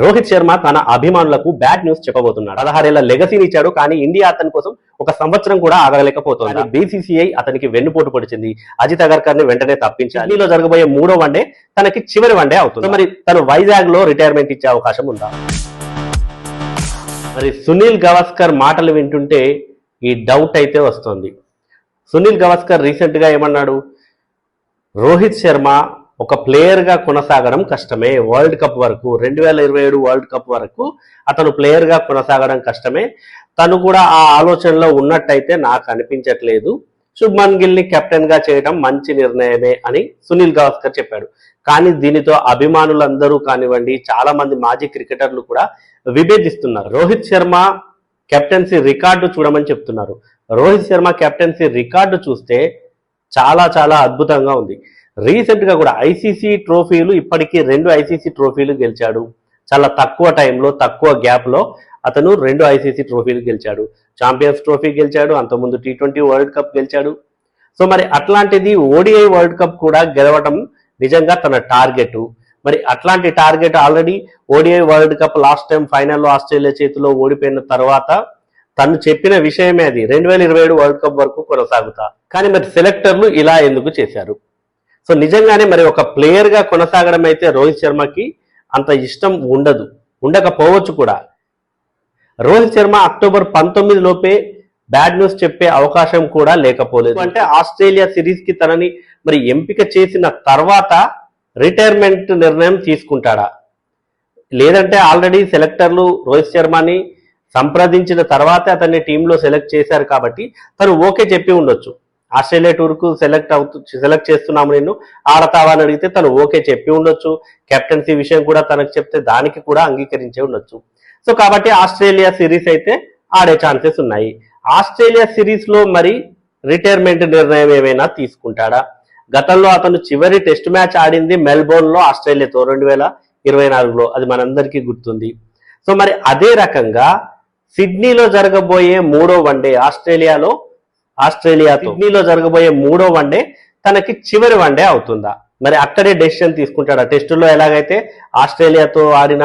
రోహిత్ శర్మ తన అభిమానులకు bad news చెప్పబోతున్నాడు. పదహారేళ్ళ లెగసీని ఇచ్చాడు కానీ ఇండియా అతని కోసం ఒక సంవత్సరం కూడా ఆగలేకపోతుంది. బీసీసీఐ అతనికి వెన్నుపోటు పొడిచింది. అజిత్ అగర్కర్ని వెంటనే తప్పించి ఢిల్లీలో జరగబోయే మూడో వన్డే తనకి చివరి వన్డే అవుతుంది. మరి తను వైజాగ్లో రిటైర్మెంట్ ఇచ్చే అవకాశం ఉందా? మరి సునీల్ గవాస్కర్ మాటలు వింటుంటే ఈ డౌట్ అయితే వస్తుంది. సునీల్ గవాస్కర్ రీసెంట్గా ఏమన్నాడు? రోహిత్ శర్మ ఒక ప్లేయర్గా కొనసాగడం కష్టమే. వరల్డ్ కప్ వరకు రెండు వేల ఇరవై ఏడు వరల్డ్ కప్ వరకు అతను ప్లేయర్గా కొనసాగడం కష్టమే. తను కూడా ఆ ఆలోచనలో ఉన్నట్టయితే నాకు అనిపించట్లేదు. శుభ్మన్ గిల్ని కెప్టెన్గా చేయడం మంచి నిర్ణయమే అని సునీల్ గవాస్కర్ చెప్పాడు. కానీ దీనితో అభిమానులందరూ కానివ్వండి చాలా మంది మాజీ క్రికెటర్లు కూడా విభేదిస్తున్నారు. రోహిత్ శర్మ కెప్టెన్సీ రికార్డు చూడమని చెప్తున్నారు. రోహిత్ శర్మ కెప్టెన్సీ రికార్డు చూస్తే చాలా చాలా అద్భుతంగా ఉంది. రీసెంట్గా కూడా ఐసీసీ ట్రోఫీలు ఇప్పటికీ రెండు ఐసీసీ ట్రోఫీలు గెలిచాడు. చాలా తక్కువ టైంలో తక్కువ గ్యాప్లో అతను రెండు ఐసీసీ ట్రోఫీలు గెలిచాడు. ఛాంపియన్స్ ట్రోఫీ గెలిచాడు అంతకుముందు టీ ట్వంటీ వరల్డ్ కప్ గెలిచాడు. సో మరి అట్లాంటిది ఓడిఐ వరల్డ్ కప్ కూడా గెలవటం నిజంగా తన టార్గెట్. మరి అట్లాంటి target already ODI World Cup last time ఫైనల్లో ఆస్ట్రేలియా చేతిలో ఓడిపోయిన తర్వాత తను చెప్పిన విషయమే అది. రెండు వేల ఇరవై ఏడు వరల్డ్ కప్ వరకు కొనసాగుతా. కానీ మరి సెలెక్టర్లు ఇలా ఎందుకు చేశారు? సో నిజంగానే మరి ఒక ప్లేయర్గా కొనసాగడం అయితే రోహిత్ శర్మకి అంత ఇష్టం ఉండదు. ఉండకపోవచ్చు కూడా. రోహిత్ శర్మ అక్టోబర్ పంతొమ్మిది లోపే బ్యాడ్ న్యూస్ చెప్పే అవకాశం కూడా లేకపోలేదు. అంటే ఆస్ట్రేలియా సిరీస్కి తనని మరి ఎంపిక చేసిన తర్వాత రిటైర్మెంట్ నిర్ణయం తీసుకుంటాడా? లేదంటే ఆల్రెడీ సెలెక్టర్లు రోహిత్ శర్మని సంప్రదించిన తర్వాతే అతన్ని టీంలో సెలెక్ట్ చేశారు కాబట్టి తను ఓకే చెప్పి ఉండొచ్చు. ఆస్ట్రేలియా టూర్కు సెలెక్ట్ అవుతూ సెలెక్ట్ చేస్తున్నాము నేను ఆడతావా అని అడిగితే తను ఓకే చెప్పి ఉండొచ్చు. కెప్టెన్సీ విషయం కూడా తనకు చెప్తే దానికి కూడా అంగీకరించే ఉండొచ్చు. సో కాబట్టి ఆస్ట్రేలియా సిరీస్ అయితే ఆడే ఛాన్సెస్ ఉన్నాయి. ఆస్ట్రేలియా సిరీస్లో మరి రిటైర్మెంట్ నిర్ణయం ఏమైనా తీసుకుంటాడా? గతంలో అతను చివరి టెస్ట్ మ్యాచ్ ఆడింది మెల్బోర్న్లో ఆస్ట్రేలియాతో రెండు వేల ఇరవై నాలుగులో. అది మనందరికీ గుర్తుంది. సో మరి అదే రకంగా సిడ్నీలో జరగబోయే మూడో వన్డే ఆస్ట్రేలియాలో ఆస్ట్రేలియా సిడ్నీలో జరగబోయే మూడో వన్డే తనకి చివరి వన్డే అవుతుందా? మరి అక్కడే డెసిషన్ తీసుకుంటాడా? టెస్టులో ఎలాగైతే ఆస్ట్రేలియాతో ఆడిన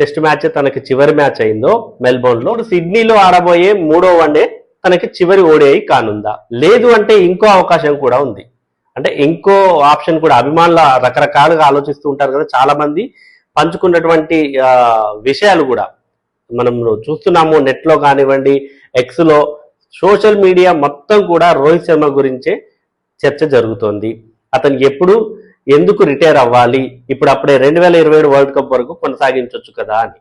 టెస్ట్ మ్యాచ్ తనకి చివరి మ్యాచ్ అయిందో మెల్బోర్న్లో సిడ్నీలో ఆడబోయే మూడో వన్డే తనకి చివరి ఓడిఐ కానుందా? లేదు అంటే ఇంకో అవకాశం కూడా ఉంది. అంటే ఇంకో ఆప్షన్ కూడా అభిమానుల రకరకాలుగా ఆలోచిస్తూ ఉంటారు కదా చాలా మంది పంచుకున్నటువంటి విషయాలు కూడా మనం చూస్తున్నాము. నెట్లో కానివ్వండి ఎక్స్లో సోషల్ మీడియా మొత్తం కూడా రోహిత్ శర్మ గురించే చర్చ జరుగుతోంది. అతను ఎప్పుడు ఎందుకు రిటైర్ అవ్వాలి? ఇప్పుడు అప్పుడే రెండు వేల ఇరవై ఏడు వరల్డ్ కప్ వరకు కొనసాగించవచ్చు కదా అని.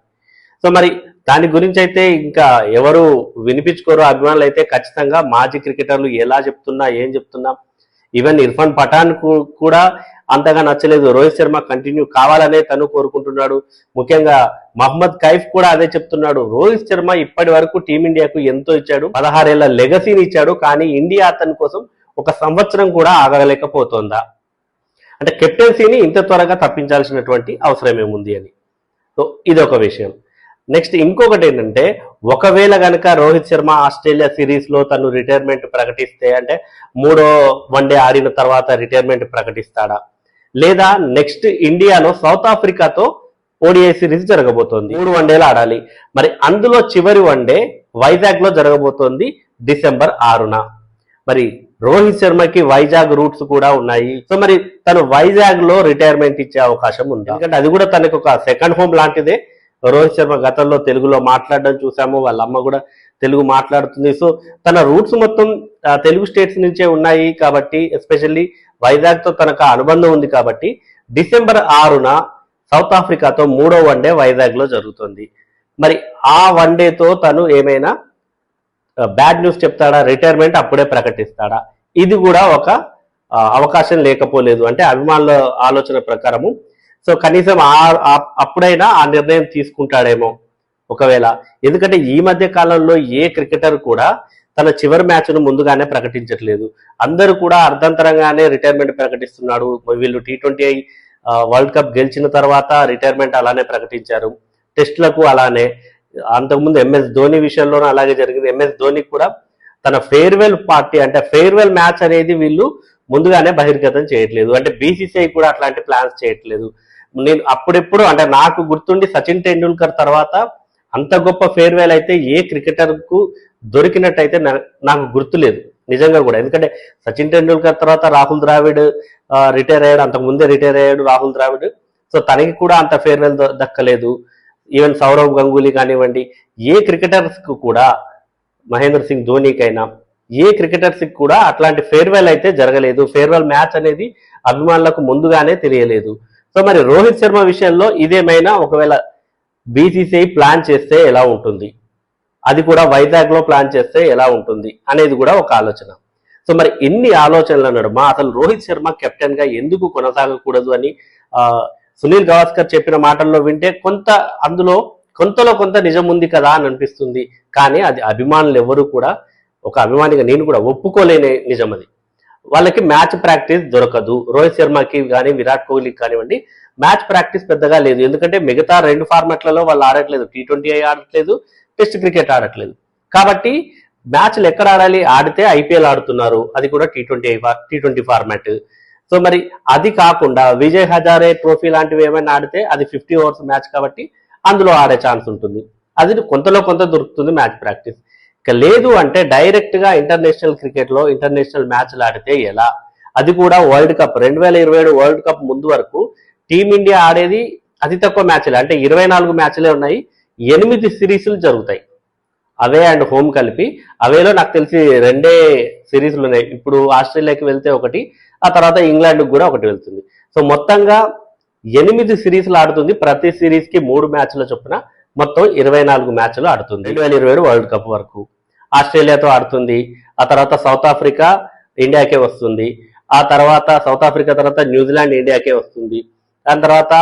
సో మరి దాని గురించి అయితే ఇంకా ఎవరు వినిపించుకోరు అభిమానులు అయితే ఖచ్చితంగా మాజీ క్రికెటర్లు ఎలా చెప్తున్నా ఏం చెప్తున్నా ఈవెన్ ఇర్ఫాన్ పఠాన్ కూడా అంతగా నచ్చలేదు. రోహిత్ శర్మ కంటిన్యూ కావాలనే తను కోరుకుంటున్నాడు. ముఖ్యంగా మహమ్మద్ కైఫ్ కూడా అదే చెప్తున్నాడు. రోహిత్ శర్మ ఇప్పటి వరకు టీమిండియాకు ఎంతో ఇచ్చాడు. పదహారేళ్ళ లెగసీని ఇచ్చాడు. కానీ ఇండియా అతని కోసం ఒక సంవత్సరం కూడా ఆగలేకపోతోందా? అంటే కెప్టెన్సీని ఇంత త్వరగా తప్పించాల్సినటువంటి అవసరం ఏముంది అని. సో ఇది ఒక విషయం. నెక్స్ట్ ఇంకొకటి ఏంటంటే ఒకవేళ కనుక రోహిత్ శర్మ ఆస్ట్రేలియా సిరీస్లో తను రిటైర్మెంట్ ప్రకటిస్తే అంటే మూడో వన్డే ఆడిన తర్వాత రిటైర్మెంట్ ప్రకటిస్తాడా? లేదా నెక్స్ట్ ఇండియాలో సౌత్ ఆఫ్రికాతో ఓడిఐ సిరీస్ జరగబోతోంది. మూడు వన్డేలు ఆడాలి. మరి అందులో చివరి వన్డే వైజాగ్లో జరగబోతోంది డిసెంబర్ ఆరున. మరి రోహిత్ శర్మకి వైజాగ్ రూట్స్ కూడా ఉన్నాయి. సో మరి తను వైజాగ్లో రిటైర్మెంట్ ఇచ్చే అవకాశం ఉంది. ఎందుకంటే అది కూడా తనకు ఒక సెకండ్ హోమ్ లాంటిదే. రోహిత్ శర్మ గతంలో తెలుగులో మాట్లాడడం చూసాము వాళ్ళ అమ్మ కూడా తెలుగు మాట్లాడుతుంది. సో తన రూట్స్ మొత్తం తెలుగు స్టేట్స్ నుంచే ఉన్నాయి కాబట్టి ఎస్పెషల్లీ వైజాగ్తో తనకు ఆ అనుబంధం ఉంది కాబట్టి డిసెంబర్ ఆరున సౌత్ ఆఫ్రికాతో మూడో వన్డే వైజాగ్లో జరుగుతుంది. మరి ఆ వన్డేతో తను ఏమైనా బ్యాడ్ న్యూస్ చెప్తాడా రిటైర్మెంట్ అప్పుడే ప్రకటిస్తాడా? ఇది కూడా ఒక అవకాశం లేకపోలేదు. అంటే అభిమానుల ఆలోచన ప్రకారము సో కనీసం ఆ- అప్పుడైనా ఆ నిర్ణయం తీసుకుంటాడేమో ఒకవేళ. ఎందుకంటే ఈ మధ్య కాలంలో ఏ క్రికెటర్ కూడా తన చివరి మ్యాచ్ను ముందుగానే ప్రకటించట్లేదు. అందరూ కూడా అర్ధంతరంగానే రిటైర్మెంట్ ప్రకటిస్తున్నాడు. వీళ్ళు టీ ట్వంటీ వరల్డ్ కప్ గెలిచిన తర్వాత రిటైర్మెంట్ అలానే ప్రకటించారు. టెస్ట్లకు అలానే. అంతకుముందు ఎంఎస్ ధోని విషయంలోనూ అలాగే జరిగింది. ఎంఎస్ ధోని కూడా తన ఫేర్వెల్ పార్టీ అంటే ఫేర్వెల్ మ్యాచ్ అనేది వీళ్ళు ముందుగానే బహిర్గతం చేయట్లేదు. అంటే బీసీసీఐ కూడా అట్లాంటి ప్లాన్స్ చేయట్లేదు. నేను అప్పుడెప్పుడు అంటే నాకు గుర్తుండి సచిన్ టెండూల్కర్ తర్వాత అంత గొప్ప ఫేర్వెల్ అయితే ఏ క్రికెటర్కు దొరికినట్టయితే నాకు గుర్తులేదు నిజంగా కూడా. ఎందుకంటే సచిన్ టెండూల్కర్ తర్వాత రాహుల్ ద్రావిడ్ రిటైర్ అయ్యాడు అంతకు ముందే రిటైర్ అయ్యాడు రాహుల్ ద్రావిడ్. సో తనకి కూడా అంత ఫేర్వెల్ దక్కలేదు. ఈవెన్ సౌరవ్ గంగూలీ కానివ్వండి ఏ క్రికెటర్స్కు కూడా మహేంద్ర సింగ్ ధోనీకైనా ఏ క్రికెటర్స్కి కూడా అట్లాంటి ఫేర్వెల్ అయితే జరగలేదు. ఫేర్వెల్ మ్యాచ్ అనేది అభిమానులకు ముందుగానే తెలియలేదు. సో మరి రోహిత్ శర్మ విషయంలో ఇదేమైనా ఒకవేళ బీసీసీఐ ప్లాన్ చేస్తే ఎలా ఉంటుంది? అది కూడా వైజాగ్లో ప్లాన్ చేస్తే ఎలా ఉంటుంది అనేది కూడా ఒక ఆలోచన. సో మరి ఎన్ని ఆలోచనల నడుమ అసలు రోహిత్ శర్మ కెప్టెన్గా ఎందుకు కొనసాగకూడదు అని సునీల్ గవాస్కర్ చెప్పిన మాటల్లో వింటే కొంత అందులో కొంతలో కొంత నిజం ఉంది కదా అని అనిపిస్తుంది. కానీ అది అభిమానులు ఎవరు కూడా ఒక అభిమానిగా నేను కూడా ఒప్పుకోలేని నిజం అది. వాళ్ళకి మ్యాచ్ ప్రాక్టీస్ దొరకదు. రోహిత్ శర్మకి కానీ విరాట్ కోహ్లీకి కానివ్వండి మ్యాచ్ ప్రాక్టీస్ పెద్దగా లేదు. ఎందుకంటే మిగతా రెండు ఫార్మాట్లలో వాళ్ళు ఆడట్లేదు. టీ ట్వంటీ ఆడట్లేదు టెస్ట్ క్రికెట్ ఆడట్లేదు. కాబట్టి మ్యాచ్లు ఎక్కడ ఆడాలి? ఆడితే ఐపీఎల్ ఆడుతున్నారు. అది కూడా T twenty T twenty format so మరి అది కాకుండా విజయ్ హజారే ట్రోఫీ లాంటివి ఏమైనా ఆడితే అది ఫిఫ్టీ ఓవర్స్ మ్యాచ్ కాబట్టి అందులో ఆడే ఛాన్స్ ఉంటుంది. అది కొంతలో కొంత దొరుకుతుంది మ్యాచ్ ప్రాక్టీస్. ఇక లేదు అంటే డైరెక్ట్గా ఇంటర్నేషనల్ క్రికెట్లో ఇంటర్నేషనల్ మ్యాచ్లు ఆడితే ఎలా? అది కూడా వరల్డ్ కప్ రెండు వేల ఇరవై ఏడు వరల్డ్ కప్ ముందు వరకు టీమిండియా ఆడేది అతి తక్కువ మ్యాచ్లే అంటే ఇరవై నాలుగు మ్యాచ్లే ఉన్నాయి. ఎనిమిది సిరీస్లు జరుగుతాయి. అవే అండ్ హోమ్ కలిపి. అవేలో నాకు తెలిసి రెండే సిరీస్లు ఉన్నాయి. ఇప్పుడు ఆస్ట్రేలియాకి వెళ్తే ఒకటి ఆ తర్వాత ఇంగ్లాండ్కి కూడా ఒకటి వెళ్తుంది. సో మొత్తంగా ఎనిమిది సిరీస్లు ఆడుతుంది. ప్రతి సిరీస్కి మూడు మ్యాచ్ల చొప్పున మొత్తం ఇరవై నాలుగు మ్యాచ్లు ఆడుతుంది. రెండు వేల ఇరవై ఏడు వరల్డ్ కప్ వరకు. ఆస్ట్రేలియాతో ఆడుతుంది. ఆ తర్వాత సౌత్ ఆఫ్రికా ఇండియాకే వస్తుంది. ఆ తర్వాత సౌత్ ఆఫ్రికా తర్వాత న్యూజిలాండ్ ఇండియాకే వస్తుంది. దాని తర్వాత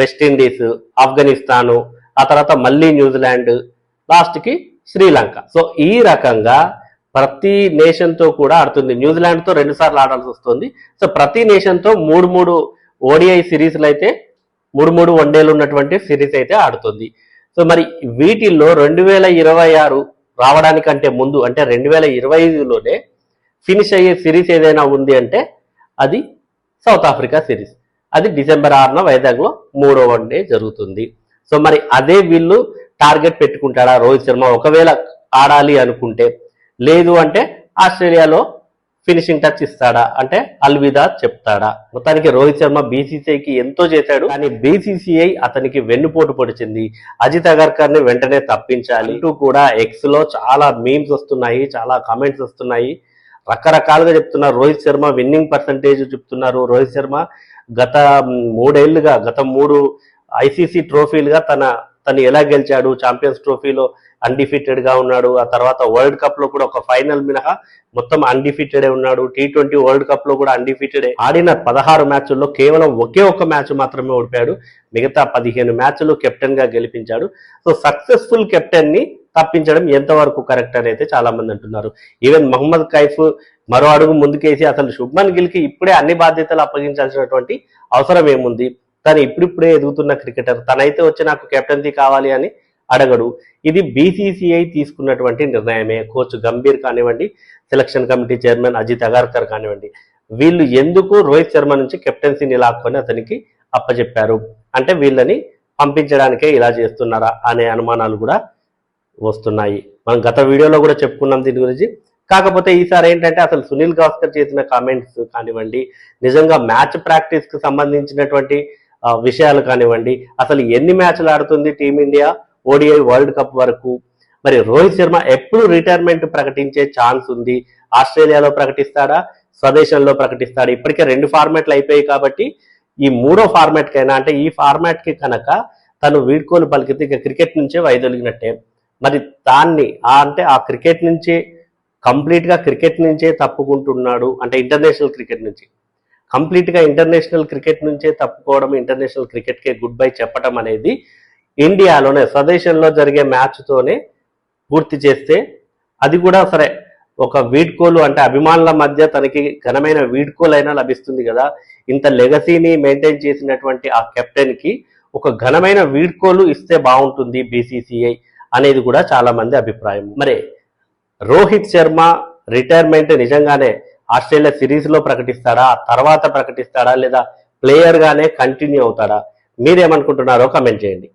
వెస్టిండీస్ ఆఫ్ఘనిస్తాను ఆ తర్వాత మళ్ళీ న్యూజిలాండ్ లాస్ట్కి శ్రీలంక. సో ఈ రకంగా ప్రతి నేషన్తో కూడా ఆడుతుంది. న్యూజిలాండ్తో రెండుసార్లు రెండు సార్లు ఆడాల్సి వస్తుంది. సో ప్రతి నేషన్తో మూడు మూడు ఓడిఐ సిరీస్లు అయితే మూడు మూడు వన్డేలు ఉన్నటువంటి సిరీస్ అయితే ఆడుతుంది. సో మరి వీటిల్లో రెండు వేల ఇరవై ఆరు రావడానికంటే ముందు అంటే రెండు వేల ఇరవై ఐదులోనే ఫినిష్ అయ్యే సిరీస్ ఏదైనా ఉంది అంటే అది సౌత్ ఆఫ్రికా సిరీస్. అది డిసెంబర్ ఆరున వైజాగ్లో మూడో వన్ డే జరుగుతుంది. సో మరి అదే వీళ్ళు టార్గెట్ పెట్టుకుంటాడా రోహిత్ శర్మ? ఒకవేళ ఆడాలి అనుకుంటే లేదు అంటే ఆస్ట్రేలియాలో ఫినిషింగ్ టచ్ ఇస్తాడా? అంటే అల్విదా చెప్తాడా? మొత్తానికి రోహిత్ శర్మ బీసీసీఐకి ఎంతో చేశాడు కానీ బీసీసీఐ అతనికి వెన్నుపోటు పొడిచింది. అజిత్ అగర్కర్ని వెంటనే తప్పించాలి. ఇటు కూడా ఎక్స్లో చాలా మీమ్స్ వస్తున్నాయి చాలా కామెంట్స్ వస్తున్నాయి. రకరకాలుగా చెప్తున్నారు. రోహిత్ శర్మ విన్నింగ్ పర్సంటేజ్ చెప్తున్నారు. రోహిత్ శర్మ గత మూడేళ్ళుగా గత మూడు ఐసీసీ ట్రోఫీలుగా తన తను ఎలా గెలిచాడు? ఛాంపియన్స్ ట్రోఫీలో అన్డిఫీటెడ్గా ఉన్నాడు. ఆ తర్వాత వరల్డ్ కప్లో కూడా ఒక ఫైనల్ మినహా మొత్తం అన్డిఫీటెడ్ ఉన్నాడు. టీ ట్వంటీ వరల్డ్ కప్లో కూడా అన్డిఫీటెడ్ ఆడిన పదహారు మ్యాచ్ల్లో కేవలం ఒకే ఒక్క మ్యాచ్ మాత్రమే ఓడిపాడు. మిగతా పదిహేను మ్యాచ్లు కెప్టెన్గా గెలిపించాడు. సో సక్సెస్ఫుల్ కెప్టెన్ని తప్పించడం ఎంతవరకు కరెక్ట్ అని అయితే చాలా మంది అంటున్నారు. ఈవెన్ మహమ్మద్ కైఫ్ మరో అడుగు ముందుకేసి అసలు శుభ్మన్ గిల్కి ఇప్పుడే అన్ని బాధ్యతలు అప్పగించాల్సినటువంటి అవసరం ఏముంది? తను ఇప్పుడిప్పుడే ఎదుగుతున్న క్రికెటర్ తనైతే వచ్చి నాకు కెప్టెన్సీ కావాలి అని అడగడు. ఇది బీసీసీఐ తీసుకున్నటువంటి నిర్ణయమే. కోచ్ గంభీర్ కానివ్వండి selection committee chairman Ajit Agarkar కానివ్వండి. వీళ్ళు ఎందుకు రోహిత్ శర్మ నుంచి కెప్టెన్సీని లాక్కొని అతనికి అప్పచెప్పారు అంటే వీళ్ళని పంపించడానికే ఇలా చేస్తున్నారా అనే అనుమానాలు కూడా వస్తున్నాయి. మనం గత వీడియోలో కూడా చెప్పుకున్నాం దీని గురించి. కాకపోతే ఈసారి ఏంటంటే అసలు సునీల్ గవాస్కర్ చేసిన కామెంట్స్ కానివ్వండి నిజంగా మ్యాచ్ ప్రాక్టీస్కి సంబంధించినటువంటి విషయాలు కానివ్వండి అసలు ఎన్ని మ్యాచ్లు ఆడుతుంది టీమిండియా? ఓడిఐ వరల్డ్ కప్ వరకు. మరి రోహిత్ శర్మ ఎప్పుడు రిటైర్మెంట్ ప్రకటించే ఛాన్స్ ఉంది? ఆస్ట్రేలియాలో ప్రకటిస్తాడా? స్వదేశంలో ప్రకటిస్తాడా? ఇప్పటికే రెండు ఫార్మాట్లు అయిపోయాయి కాబట్టి ఈ మూడో ఫార్మాట్ కైనా అంటే ఈ ఫార్మాట్కి కనుక తను వీడ్కోలు పలికితే ఇక క్రికెట్ నుంచే వైదొలిగినట్టే. మరి దాన్ని అంటే ఆ క్రికెట్ నుంచే కంప్లీట్గా క్రికెట్ నుంచే తప్పుకుంటున్నాడు అంటే ఇంటర్నేషనల్ క్రికెట్ నుంచి. కంప్లీట్గా ఇంటర్నేషనల్ క్రికెట్ నుంచే తప్పుకోవడం ఇంటర్నేషనల్ క్రికెట్ కే గుడ్ బై చెప్పడం అనేది ఇండియాలోనే స్వదేశంలో జరిగే మ్యాచ్తోనే పూర్తి చేస్తే అది కూడా సరే ఒక వీడ్కోలు అంటే అభిమానుల మధ్య తనకి ఘనమైన వీడ్కోలు అయినా లభిస్తుంది కదా. ఇంత లెగసీని మెయింటైన్ చేసినటువంటి ఆ కెప్టెన్కి ఒక ఘనమైన వీడ్కోలు ఇస్తే బాగుంటుంది బీసీసీఐ అనేది కూడా చాలామంది అభిప్రాయం. మరి రోహిత్ శర్మ రిటైర్మెంట్ నిజంగానే ఆస్ట్రేలియా సిరీస్లో ప్రకటిస్తాడా ఆ తర్వాత ప్రకటిస్తాడా లేదా ప్లేయర్గానే కంటిన్యూ అవుతాడా? మీరేమనుకుంటున్నారో కమెంట్ చేయండి.